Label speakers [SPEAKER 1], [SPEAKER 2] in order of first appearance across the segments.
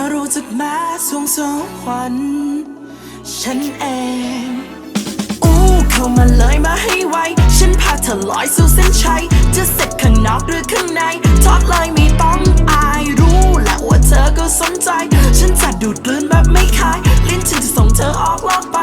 [SPEAKER 1] อรู้จักแม้สวงสวรรค์ฉันเอง อู้เข้ามาเลยมาให้ไว ฉันพาเธอลอยสู่เส้นชัย จะเสร็จข้างนอกหรือข้างในทอดเลยไม่ต้องอายรู้แหละว่าเธอก็สนใจ ฉันจะดูดกลืนแบบไม่คาย ลิ้นฉันจะส่งเธอออกลอกไป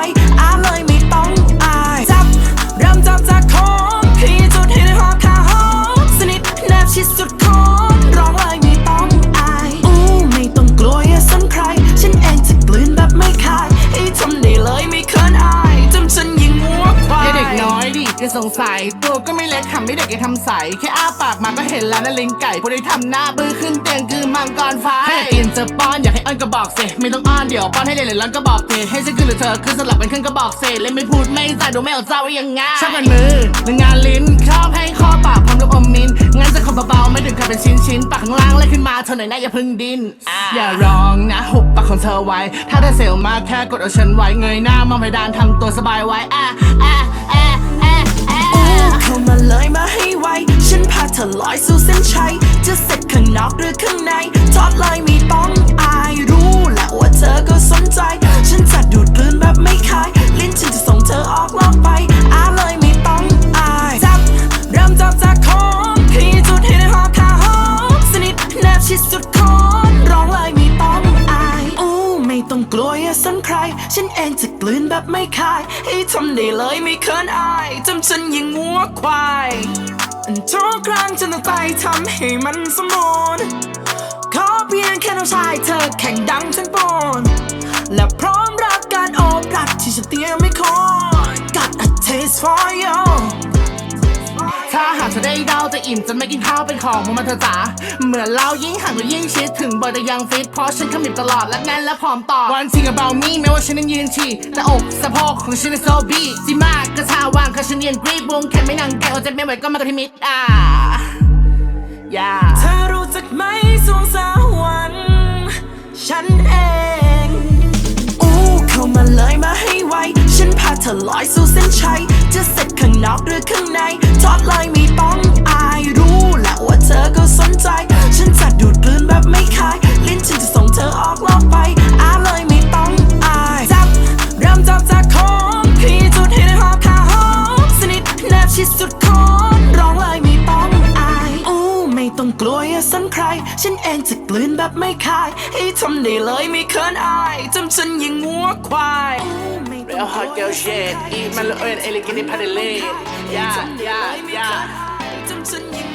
[SPEAKER 1] สงสัย
[SPEAKER 2] ตัวก็ไม่เล็กทำไม่เด็กอย่าทำใส แค่อ้าปากมาก็เห็นแล้วนะลิงไก่พวกได้ทำหน้าบื้อขึ้นเตียงคือมังกรฟ้าให้กินจะป้อนอยากให้อ้อนก็บอกสิไม่ต้องอ้อนเดี๋ยวป้อนให้เลยเลยร้อนก็บอกเทให้ฉันคือหรือเธอคือสลับเป็นเครื่องก็บอกเสเล่นไม่พูดไม่ใส่ดูไม่เอาเจ้าไว้ยังไงชอบกันมือหรืองานลิ้นชอบให้ข้อปากพร้อมลูกอมมินงั้นจะขอเบาๆไม่ถึงกับเป็นชิ้นชิ้นๆปากข้างล่างเลยขึ้นมาเท่าไหร่นะอย่าเพึ่งดิ้นอย่าร้องนะหุบปากของเธอไว้ ถ้าเธอเซลมากแค่กดเอาฉันไว้เงยหน้ามองเพดานทำตัวสบายไว้อะอะอะอะอะ
[SPEAKER 1] เข้ามาเลยมาให้ไว ฉันพาเธอลอยสู่เส้นชัย จะเสร็จข้างนอกหรือข้างในทอดเลยไม่ต้องอายรู้และว่าเธอก็สนใจ ฉันจะดูดกลืนแบบไม่คาย ลิ้นฉันจะส่งเธอออกลอกไปอาเลยไม่ต้องอายจับเริ่มจับจากของพี่จุดให้ในหอคาหอมสนิทแนบชิดสุด ฉันเองจะกลืนแบบไม่คาย ให้ทำได้เลยไม่เคินอายจำฉันยังงัวควายทุกครั้งฉันต้องไปทำให้มันสมบูรณ์ขอเพียงแค่น้องชายเธอแข่งดังฉันปนและพร้อมรับการโอบรัดที่ฉันเตรียมไม่คอย Got a taste for you
[SPEAKER 2] ถ้าหากเธอได้เดาจะอิ่มจนไม่กินข้าวเป็นของของมันเธอจ๋าเหมือนเรายิ่งห่างก็ยิ่งชิดถึงบ่อยแต่ยังฟิตเพราะฉันขมิบตลอดและแน่นและพร้อมต่อ One thing about me แม้ว่าฉันนั้นยืนฉี่แต่อกสะโพกของฉันนั้นโซบีสิมากกระชาวางคือฉันเรียนกรีบวงแค่ไม่นั่งแกวจะไม่ไหวก็มากระทิมิดอ่า yeah
[SPEAKER 1] เธอรู้จักไหมสวงสวรรค์ฉันเองอู้เข้ามาเลยมาให้ไวฉันพาเธอลอยสู่เส้นชัยจะเสร็จข้างนอกหรือข้างในทอดเลยไม่ สุดคอนร้องเลยไม่ต้องอายอู้ไม่ต้องกลัวอย่าสนใคร ฉันเองจะกลืนแบบไม่คาย ให้ทำได้เลยไม่เขินอายจำฉันอยังงัวควาย
[SPEAKER 2] Real hot girl shit Eat my little elegant in Paddy Yeah yeah yeah
[SPEAKER 1] จำฉันอยัง